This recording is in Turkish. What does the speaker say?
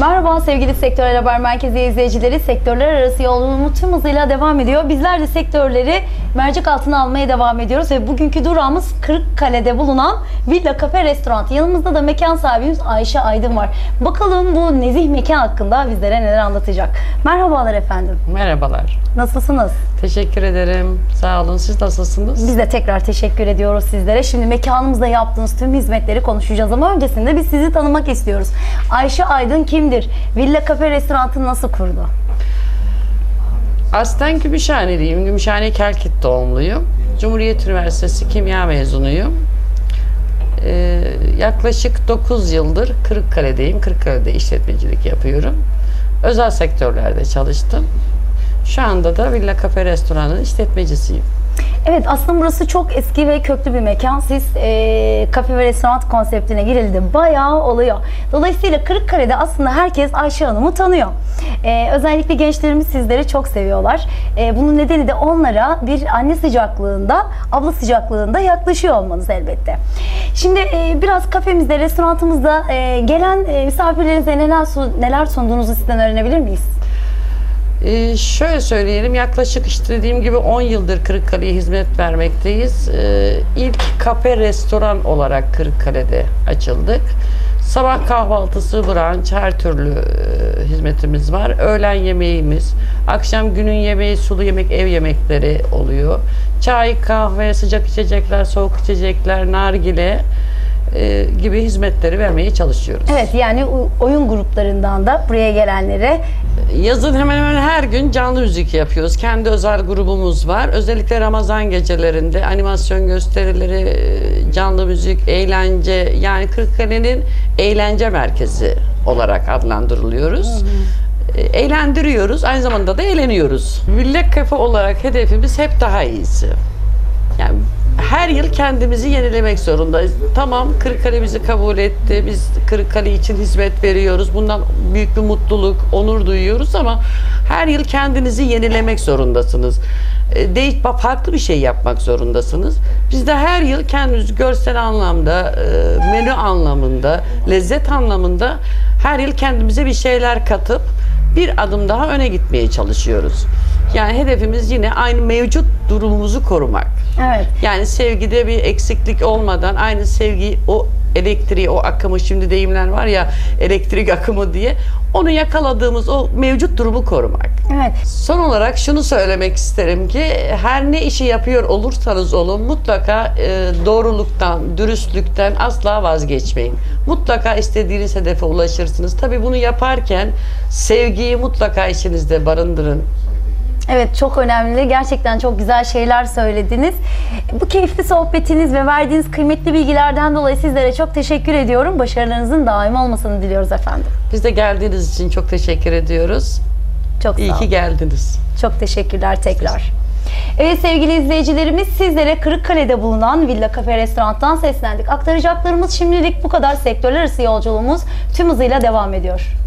Merhaba sevgili Sektörel Haber Merkezi izleyicileri. Sektörler arası yolculuğumuz tüm hızıyla devam ediyor. Bizler de sektörleri mercek altına almaya devam ediyoruz ve bugünkü durağımız Kırıkkale'de bulunan Villa Cafe Restoran. Yanımızda da mekan sahibimiz Ayşe Aydın var. Bakalım bu nezih mekan hakkında bizlere neler anlatacak. Merhabalar efendim. Merhabalar. Nasılsınız? Teşekkür ederim. Sağ olun. Siz nasılsınız? Biz de tekrar teşekkür ediyoruz sizlere. Şimdi mekanımızda yaptığınız tüm hizmetleri konuşacağız ama öncesinde biz sizi tanımak istiyoruz. Ayşe Aydın kimdir? Villa Cafe Restoran'ı nasıl kurdu? Aslen Gümüşhaneliyim. Gümüşhane Kelkit doğumluyum. Cumhuriyet Üniversitesi kimya mezunuyum. Ee, yaklaşık 9 yıldır Kırıkkale'deyim. Kırıkkale'de işletmecilik yapıyorum. Özel sektörlerde çalıştım. Şu anda da Villa Cafe Restoran'ın işletmecisiyim. Evet aslında burası çok eski ve köklü bir mekan. Siz e, kafe ve restoran konseptine girildi. Bayağı oluyor. Dolayısıyla Kırıkkale'de aslında herkes Ayşe Hanım'ı tanıyor. E, özellikle gençlerimiz sizleri çok seviyorlar. E, bunun nedeni de onlara bir anne sıcaklığında, abla sıcaklığında yaklaşıyor olmanız elbette. Şimdi e, biraz kafemizde, restoranımızda e, gelen e, misafirlerinize neler, neler sunduğunuzu sizden öğrenebilir miyiz? Ee, şöyle söyleyelim yaklaşık işte dediğim gibi 10 yıldır Kırıkkale'ye hizmet vermekteyiz. Ee, ilk kafe restoran olarak Kırıkkale'de açıldık. Sabah kahvaltısı, brunch, her türlü e, hizmetimiz var. Öğlen yemeğimiz, akşam günün yemeği, sulu yemek, ev yemekleri oluyor. Çay, kahve, sıcak içecekler, soğuk içecekler, nargile e, gibi hizmetleri vermeye çalışıyoruz. Evet yani oyun gruplarından da buraya gelenlere Yazın hemen hemen her gün canlı müzik yapıyoruz. Kendi özel grubumuz var. Özellikle Ramazan gecelerinde animasyon gösterileri, e, canlı müzik, eğlence yani Kırıkkale'nin eğlence merkezi olarak adlandırılıyoruz. E, Eğlendiriyoruz, aynı zamanda da eğleniyoruz. Villa Cafe olarak hedefimiz hep daha iyisi. Her yıl kendimizi yenilemek zorundayız. Tamam Kırıkkale bizi kabul etti. Biz Kırıkkale için hizmet veriyoruz. Bundan büyük bir mutluluk, onur duyuyoruz ama her yıl kendinizi yenilemek zorundasınız. E, Değiş, farklı bir şey yapmak zorundasınız. Biz de her yıl kendimizi görsel anlamda, e, menü anlamında, lezzet anlamında her yıl kendimize bir şeyler katıp bir adım daha öne gitmeye çalışıyoruz. Yani hedefimiz yine aynı mevcut durumumuzu korumak. evet Yani sevgide bir eksiklik olmadan aynı sevgi o elektriği, o akımı şimdi deyimler var ya elektrik akımı diye onu yakaladığımız o mevcut durumu korumak. evet Son olarak şunu söylemek isterim ki her ne işi yapıyor olursanız olun mutlaka e, doğruluktan, dürüstlükten asla vazgeçmeyin. Mutlaka istediğiniz hedefe ulaşırsınız. Tabii bunu yaparken sevgiyi mutlaka içinizde barındırın. Evet çok önemli. Gerçekten çok güzel şeyler söylediniz. Bu keyifli sohbetiniz ve verdiğiniz kıymetli bilgilerden dolayı sizlere çok teşekkür ediyorum. Başarılarınızın daim olmasını diliyoruz efendim. Biz de geldiğiniz için çok teşekkür ediyoruz. Çok sağ İyi olun. ki geldiniz. Çok teşekkürler tekrar. Evet sevgili izleyicilerimiz sizlere Kırıkkale'de bulunan Villa Cafe Restoran'tan seslendik. Aktaracaklarımız şimdilik bu kadar. Sektörler arası yolculuğumuz tüm hızıyla devam ediyor.